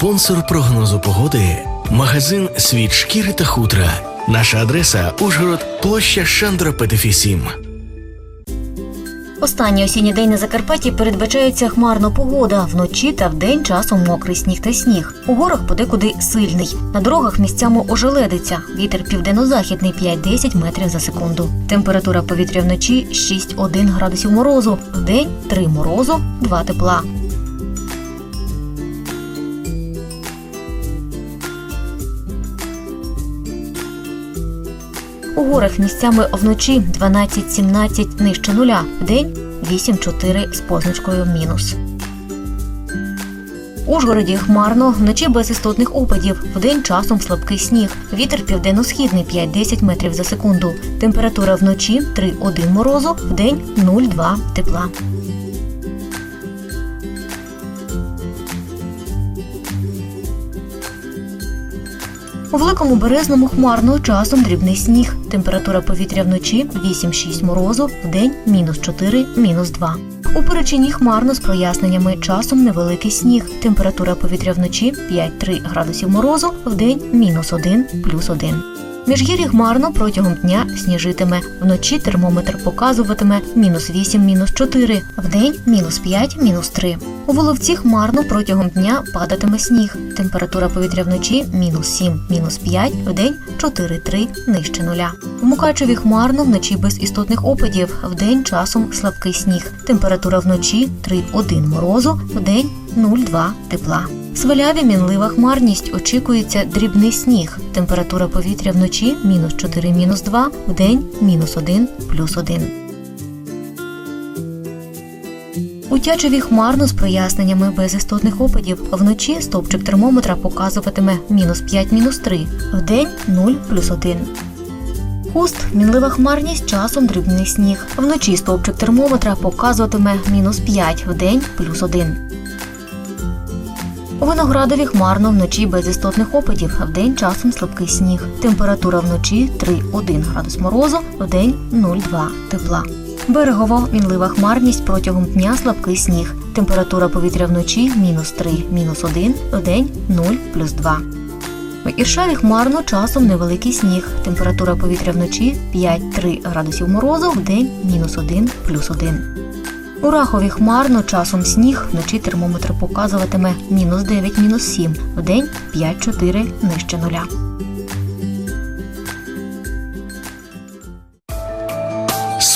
Спонсор прогнозу погоди магазин Світ шкіри та хутра. Наша адреса Ужгород, площа Шандра Петефі 7. Останній осінній день на Закарпатті передбачається хмарна погода. Вночі та вдень часом мокрий сніг та сніг. У горах подекуди сильний. На дорогах місцями ожеледиться. Вітер південно-західний 5-10 метрів за секунду. Температура повітря вночі 6-1 градусів морозу. Вдень 3 морозу, 2 тепла. У горах місцями вночі 12-17 нижче нуля, вдень 8-4 з позначкою мінус. Ужгороді хмарно, вночі без істотних опадів, вдень часом слабкий сніг. Вітер південно-східний 5-10 метрів за секунду. Температура вночі 3-1 морозу, вдень 0-2 тепла. У великому березному хмарно часом дрібний сніг. Температура повітря вночі 8-6 морозу, вдень мінус 4, мінус 2. У перечині хмарно з проясненнями часом невеликий сніг. Температура повітря вночі 5-3 градусів морозу, вдень мінус 1, плюс 1. Міжгір'ї хмарно протягом дня сніжитиме. Вночі термометр показуватиме мінус 8, мінус 4, вдень мінус 5, мінус 3. У Воловці хмарно протягом дня падатиме сніг. Температура повітря вночі мінус 7, мінус 5, вдень 4-3 нижче нуля. В Мукачеві хмарно вночі без істотних опадів, вдень часом слабкий сніг. Температура вночі 3-1 морозу, вдень 0,2 тепла. В Сваляві мінлива хмарність, очікується дрібний сніг. Температура повітря вночі мінус 4, мінус 2, вдень мінус 1, плюс 1. У хмарно з проясненнями без істотних опадів. Вночі стовпчик термометра показуватиме мінус 5, мінус 3, вдень 0, плюс 1. Хуст мінлива хмарність часом дрібний сніг. Вночі стовпчик термометра показуватиме мінус 5, вдень плюс 1. У Виноградові хмарно вночі без істотних опадів, вдень часом слабкий сніг. Температура вночі 3-1 градус морозу, вдень 0,2 тепла. Берегово мінлива хмарність протягом дня слабкий сніг. Температура повітря вночі мінус 3, мінус 1, вдень 0, плюс 2. В Іршаві хмарно часом невеликий сніг. Температура повітря вночі 5-3 градусів морозу, вдень мінус 1, плюс 1. У Рахові хмарно часом сніг, вночі термометр показуватиме мінус 9, мінус 7, вдень 5-4 нижче нуля.